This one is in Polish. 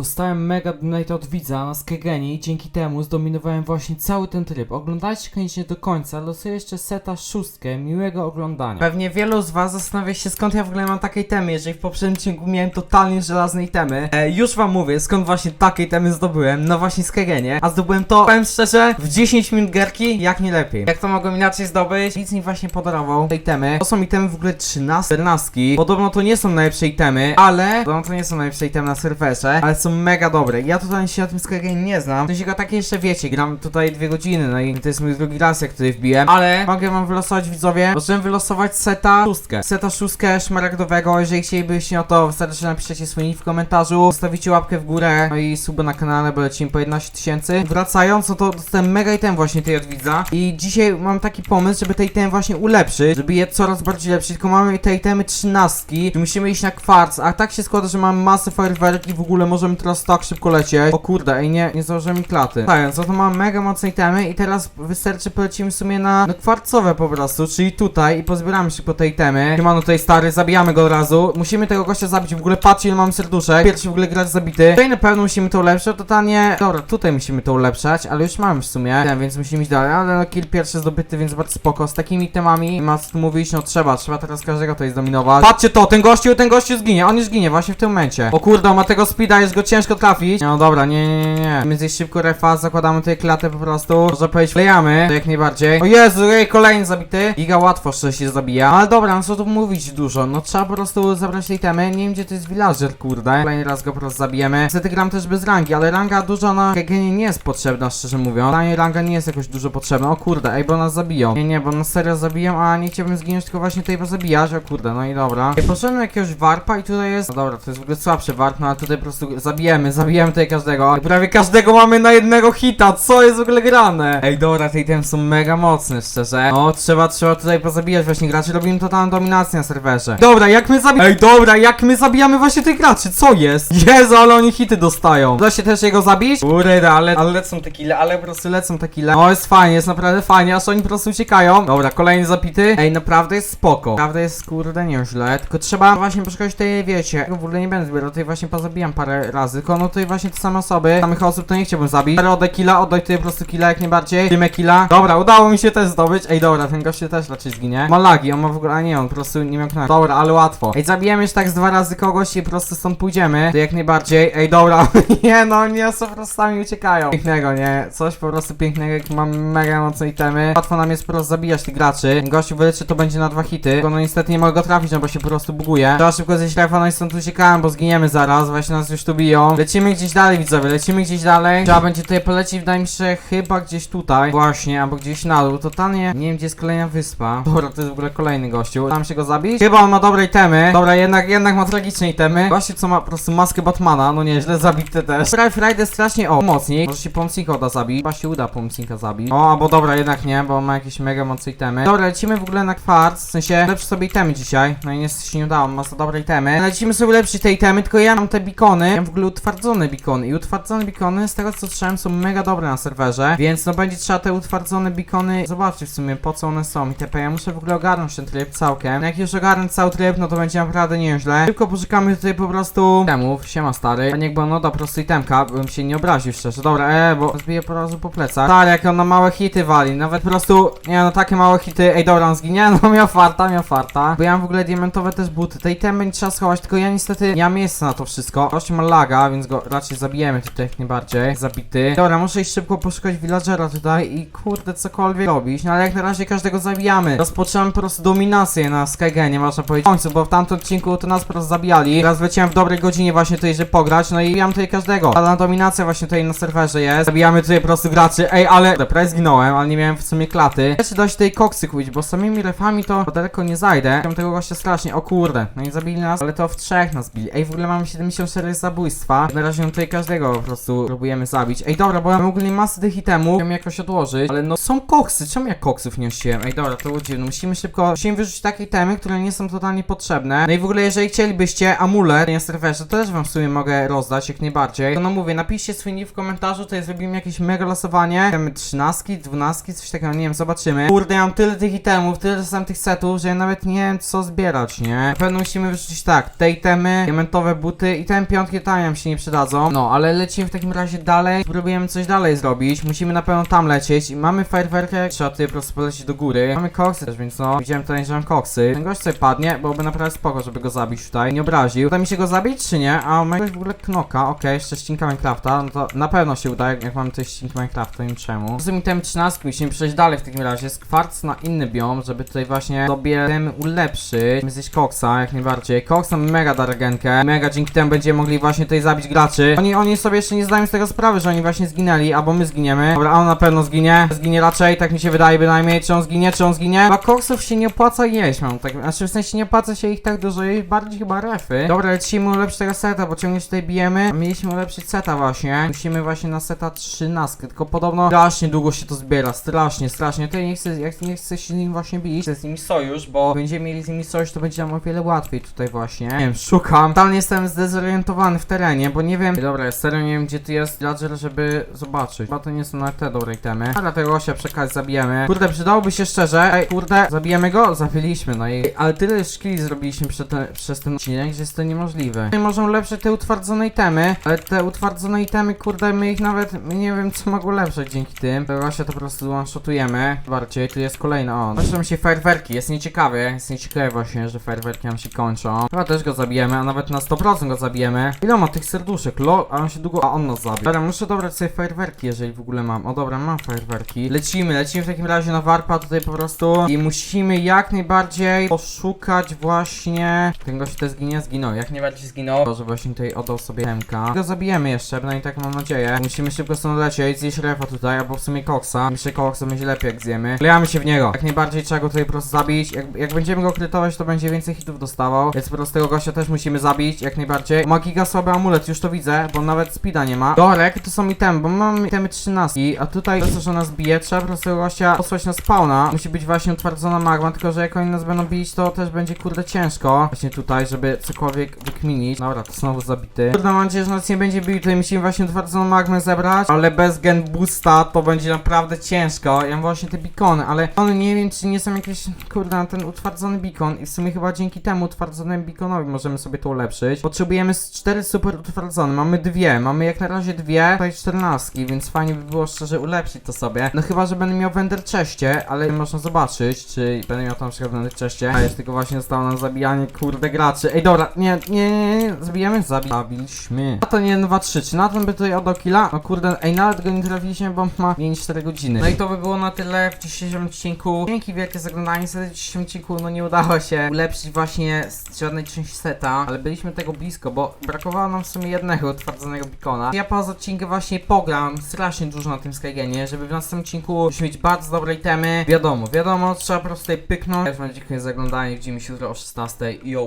Dostałem mega donate od widza na Skegenie i dzięki temu zdominowałem właśnie cały ten tryb. Oglądajcie koniecznie do końca, losuję jeszcze seta szóstkę, miłego oglądania. Pewnie wielu z was zastanawia się skąd ja w ogóle mam takiej temy, jeżeli w poprzednim odcinku miałem totalnie żelaznej temy. E, już wam mówię skąd właśnie takiej temy zdobyłem, no właśnie Skegenie. A zdobyłem to, powiem szczerze, w 10 minut gierki, jak nie lepiej. Jak to mogłem inaczej zdobyć? Nic mi właśnie podarował tej temy. To są itemy w ogóle 13, 14. Podobno to nie są najlepsze itemy, ale... Podobno to nie są najlepsze itemy na serwerze, ale są mega dobre. Ja tutaj się na tym Skegenie nie znam. To się go takie jeszcze wiecie, gram tutaj dwie godziny, no i to jest mój drugi raz jak tutaj wbiłem. Ale mogę wam wylosować widzowie, możemy wylosować seta szóstkę. Seta szóstkę szmaragdowego, jeżeli chcielibyście o to, wystarczy, napiszecie swój nick w komentarzu, zostawicie łapkę w górę, no i suba na kanale, bo lecimy po 11 tysięcy. Wracając, no to dostałem mega item właśnie tej od widza i dzisiaj mam taki pomysł, żeby te itemy właśnie ulepszyć, żeby je coraz bardziej lepszyć, tylko mamy te itemy trzynastki, i musimy iść na kwarc, a tak się składa, że mam masę fajerwerki, w ogóle możemy teraz tak szybko lecieć. O kurde, ej nie, nie założyłem mi klaty. Tak, no to mam mega mocne itemy i teraz wystarczy polecimy w sumie na, na kwarcowe po prostu, czyli tutaj i pozbieramy szybko te itemy. Siemano tutaj stary, zabijamy go od razu. Musimy tego gościa zabić, w ogóle patrzcie ile mam serduszek. Pierwszy w ogóle gracz zabity. Tutaj na pewno musimy to ulepszać, totalnie... Dobra, tutaj musimy to ulepszać, ale już mamy w sumie, Wiem, więc musimy iść dalej, ale no kill pierwszy zdobyty, więc bardzo spoko. Z takimi temami ma tu mówić, no trzeba, trzeba teraz każdego tutaj zdominować. Patrzcie to, ten gościu, ten gościu zginie, on już zginie właśnie w tym momencie. O kurde, ma tego speeda, jest go ciężko trafić. No dobra, nie, nie, nie. Więc szybko refa, zakładamy tutaj klatę po prostu. Można powiedzieć, wlejamy, to jak najbardziej. O Jezu, ej, kolejny zabity. Giga łatwo się zabija. Ale dobra, no co tu mówić dużo, no trzeba po prostu zabrać tej temy. Nie wiem gdzie to jest villager, kurde. Kolejny raz go po prostu zabijemy. Niestety gram też bez rangi, ale ranga dużo na Kegenie nie jest potrzebna, szczerze mówiąc. Dla ranga nie jest jakoś dużo potrzebna. O kurde, ej, bo nas zabiją. Nie, nie, bo nas serio zabiją, a nie chciałbym zginąć, tylko właśnie tutaj zabijać. O kurde, no i dobra. Ej, poszedłem jakiegoś warpa i tutaj jest... No dobra, to jest w ogóle słabszy warp, no ale tutaj po prostu zabijemy, zabijemy tutaj każdego. Prawie każdego mamy na jednego hita, co jest w ogóle grane? Ej, dobra, te itemy są mega mocne, szczerze. No, trzeba, trzeba tutaj pozabijać właśnie graczy, robimy totalną dominację na serwerze. Dobra, jak my zabijamy... Ej, dobra, jak my zabijamy właśnie tych graczy, co jest? Jezu, ale oni hity dostają. Da się też jego zabić? Kurde, ale, ale lecą te kile, ale po prostu lecą te kile. No, jest fajnie, jest naprawdę fajnie, aż oni po prostu uciekają. Dobra, kolejny zapity. Ej, naprawdę jest spoko. Naprawdę jest, kurde, nieźle. Tylko trzeba właśnie poszukać tej, wiecie, w ogóle nie będę zbierał, tutaj właśnie pozabijam parę razy. Tylko no tutaj właśnie te same osoby, samych osób to nie chciałbym zabić. Ale oddaj killa, oddaj tutaj po prostu killa jak najbardziej. Dymę killa. Dobra, udało mi się też zdobyć. Ej, dobra, ten gościu też raczej zginie. Ma lagi, on ma w ogóle, a nie, on po prostu nie miał knaki. Dobra, ale łatwo. Ej, zabijemy już tak z dwa razy kogoś i po prostu stąd pójdziemy. To jak najbardziej. Ej, dobra. nie no, nie, są po prostu sami uciekają. Pięknego, nie? Coś po prostu pięknego, jak mam mega mocne itemy. Łatwo nam jest po prostu zabijać tych graczy. Gościu wyleczy to będzie na dwa hity. Tylko no niestety nie mogę go trafić, no bo się po prostu buguje. Trzeba szybko zejść refa, no i stąd uciekałem, bo zginiemy zaraz. Właśnie nas już tu biją. Lecimy gdzieś dalej, widzowie, lecimy gdzieś dalej. Trzeba będzie tutaj polecieć, wydaje mi się, chyba gdzieś tutaj. Właśnie, albo gdzieś na dół. Totalnie nie wiem, gdzie jest kolejna wyspa. Dobra, to jest w ogóle kolejny gościu. Tam się go zabić? Chyba on ma dobre itemy. Dobra, jednak, jednak ma tragiczne itemy. Gościu, co ma po prostu maskę Batmana. No nie, źle zabity też. Drive strasznie, o, mocniej. Może się pomocnika uda zabić. Chyba się uda pomocnika zabić. O, albo dobra, jednak nie, bo ma jakieś mega mocne itemy. Dobra, lecimy w ogóle na kwarc. W sensie, lepszy sobie itemy dzisiaj. No i niestety się nie udało, ma to dobre itemy. Lecimy sobie lepszyć te itemy, tylko ja mam te bikony. Ja w ogóle utwardzone bikony. I utwardzone bikony, z tego co słyszałem, są mega dobre na serwerze. Więc no będzie trzeba te utwardzone bikony zobaczyć w sumie po co one są. I TP, ja muszę w ogóle ogarnąć ten tryb całkiem. Jak już ogarnę cały tryb, no to będzie naprawdę nieźle. Szybko poszukamy tutaj po prostu temów. Siema stary. A niech bo no da prostu itemka, bym się nie obraził szczerze. Dobra, e, bo zbiję po razu po plecach. Stary, jak on na małe hity wali. Nawet po prostu, nie no, takie małe hity. Ej, dobra, on zginie. No miał farta, miał farta. Bo ja mam w ogóle diamentowe też buty. Te itemy nie trzeba schować, tylko ja niestety nie mam miejsca na to wszystko. Gość ma laga, więc go raczej zabijemy tutaj jak najbardziej. Zabity. Dobra, muszę iść szybko poszukać villagera tutaj i kurde, cokolwiek robić. No ale jak na razie każdego zabijamy. Rozpoczynamy po prostu dominację na Skygenie, można powiedzieć. W końcu, bo w tamtym odcinku to nas po prostu zabijali. Teraz wleciałem w dobrej godzinie właśnie tutaj, żeby pograć. No i bijam tutaj każdego. Ta dominacja właśnie tutaj na serwerze jest. Zabijamy tutaj po prostu graczy. Ej, ale... Dobra, zginąłem, ale nie miałem w sumie klaty. Jeszcze da się tutaj koksy kupić, bo samymi refami to daleko nie zajdę. Chciałem tego gościa strasznie. O kurde. No i zabili nas, ale to w trzech nas bili. Ej, w ogóle mamy 74 zabójstwa. Na razie tutaj każdego po prostu próbujemy zabić. Ej, dobra, bo ja mam ogólnie masę tych itemów. Chciałem jakoś odłożyć, ale no są koksy. Czemu ja koksów nie nosiłem? Ej, dobra, to było dziwne. Musimy szybko, musimy wyrzucić takie itemy, które nie są totalnie potrzebne. No i w ogóle, jeżeli chcielibyście amulet na serwerze, to też wam w sumie mogę rozdać, jak najbardziej. To no mówię, napiszcie swój nick w komentarzu, to jest zrobimy jakieś mega losowanie. Mamy 13, 12, coś takiego, nie wiem, zobaczymy. Kurde, ja mam tyle tych itemów, tyle sam tych setów, że ja nawet nie wiem co zbierać, nie? Na pewno musimy wyrzucić tak, te itemy, diamentowe buty i ten piątki tanie nam się nie przydadzą. No, ale lecimy w takim razie dalej, spróbujemy coś dalej zrobić. Musimy na pewno tam lecieć. Mamy fajerwerkę, trzeba tutaj po prostu polecieć do góry. Mamy koksy też, więc no, widziałem tutaj, że mam koksy. Ten gość sobie padnie, byłoby naprawdę spoko, żeby go zabić tutaj. Nie obraził. Uda mi się go zabić, czy nie? A ma jakiegoś w ogóle knoka, okej, jeszcze ścinka Minecrafta, no to na pewno się uda, jak, jak mamy tutaj ścinki Minecrafta, nie wiem czemu. Z tym item 13 musimy przejść dalej w takim razie. Jest kwarc na inny biom, żeby tutaj właśnie sobie ten ulepszyć. Zjeść koksa, jak najbardziej. Koks mega da regenkę. Mega dzięki temu będziemy mogli właśnie tutaj zabić graczy. Oni, oni sobie jeszcze nie zdają z tego sprawy, że oni właśnie zginęli, albo my zginiemy. Dobra, a on na pewno zginie. Zginie raczej, tak mi się wydaje bynajmniej. Czy on zginie, czy on zginie? Chyba koksów się nie opłaca jeść, mam tak. Znaczy w sensie nie opłaca się ich tak dużo jeść, bardziej chyba refy. Dobra, lecimy ulepszyć tego seta, bo ciągle tutaj bijemy. A mieliśmy ulepszyć seta właśnie. Musimy właśnie na seta 13, tylko podobno strasznie długo się to zbiera, strasznie, strasznie. Tutaj nie chcę, jak nie chcę się z nim właśnie bić, chcę z nimi sojusz, bo będziemy mieli z nimi sojusz, to będzie nam o wiele łatwiej tutaj właśnie. Nie wiem, szukam. Totalnie jestem zdezorientowany w terenie, bo nie wiem. Dobra, serio nie wiem gdzie tu jest villager, żeby zobaczyć. Chyba to nie są nawet te dobre itemy. Ale tego gościa przekaz zabijemy. Kurde, przydałoby się szczerze. Ej, kurde, zabijemy go? Zabiliśmy, no i... Ale tyle szkili zrobiliśmy ten, przez ten odcinek, że jest to niemożliwe. Nie możemy lepsze te utwardzone itemy, ale te utwardzone itemy, kurde, my ich nawet, nie wiem co mogło lepsze dzięki tym. To właśnie to po prostu one-shotujemy. Bardziej, tu jest kolejna, o. Kończą się fajerwerki, jest nieciekawe, jest nieciekawe właśnie, że fajerwerki nam się kończą. Chyba też go zabijemy, a nawet na 100% go zabijemy. Ile ma tych serduszek? Lo, a on się długo, a on nas zabił. Dobra, muszę dobrać sobie fajerwerki, jeżeli w ogóle mam. O dobra, mam fajerwerki. Lecimy, lecimy w takim razie na warpa tutaj po prostu i musimy jak najbardziej poszukać właśnie... Ten gość też zginie, zginął. Jak najbardziej zginął, to że właśnie tutaj oddał sobie temka. Go zabijemy jeszcze, przynajmniej tak mam nadzieję. Musimy szybko stąd lecieć, zjeść refa tutaj, albo w sumie koksa. Myślę, koksa będzie lepiej jak zjemy. Wlejamy się w niego. Jak najbardziej trzeba go tutaj po prostu zabić. Jak, jak będziemy go krytować, to będzie więcej hitów dostawał. Więc po prostu tego gościa też musimy zabić, jak najbardziej. Ma giga słaby amulet, już to widzę, bo nawet speeda nie ma. Dorek, to są itemy, bo mam itemy 13, a tutaj to, że nas bije, trzeba po prostu gościa posłać na spawna. Musi być właśnie utwardzona magma, tylko że jak oni nas będą bić, to też będzie kurde ciężko. Właśnie tutaj, żeby cokolwiek wykminić. Dobra, to znowu zabity. Kurde, mam nadzieję, że nas nie będzie bił. Tutaj musimy właśnie utwardzoną magmę zebrać, ale bez gen boosta to będzie naprawdę ciężko. Ja mam właśnie te bikony, ale one nie wiem, czy nie są jakieś, kurde, ten utwardzony bikon i w sumie chyba dzięki temu utwardzonemu bikonowi możemy sobie to ulepszyć. Potrzebujemy z cztery super utwardzone, mamy dwie, mamy jak na razie dwie, tutaj czternastki, więc fajnie by było szczerze ulepszyć to sobie. No chyba, że będę miał w Ender Chestie, ale można zobaczyć, czy będę miał tam przykład w Ender Chestie. A jest tylko właśnie zostało nam zabijanie, kurde, graczy. Ej, dobra, nie, nie, nie, nie, zabijamy? Zabi zabiliśmy. A to nie 2, 3, czy na tym by tutaj oddał killa? No kurde, ej, nawet go nie trafiliśmy, bo ma mniej niż 4 godziny. No i to by było na tyle w dzisiejszym odcinku. Dzięki wielkie za oglądanie. W dzisiejszym odcinku, no nie udało się ulepszyć właśnie z żadnej części seta, ale byliśmy tego blisko, bo brakowało nam w sumie jednego utwardzonego bikona. Ja poza odcinkiem właśnie pogram strasznie dużo na tym Skygenie, żeby w następnym odcinku już mieć bardzo dobre itemy. Wiadomo, wiadomo, trzeba po prostu tutaj pyknąć. Ja wam dziękuję za oglądanie, widzimy się jutro o 16. Yo!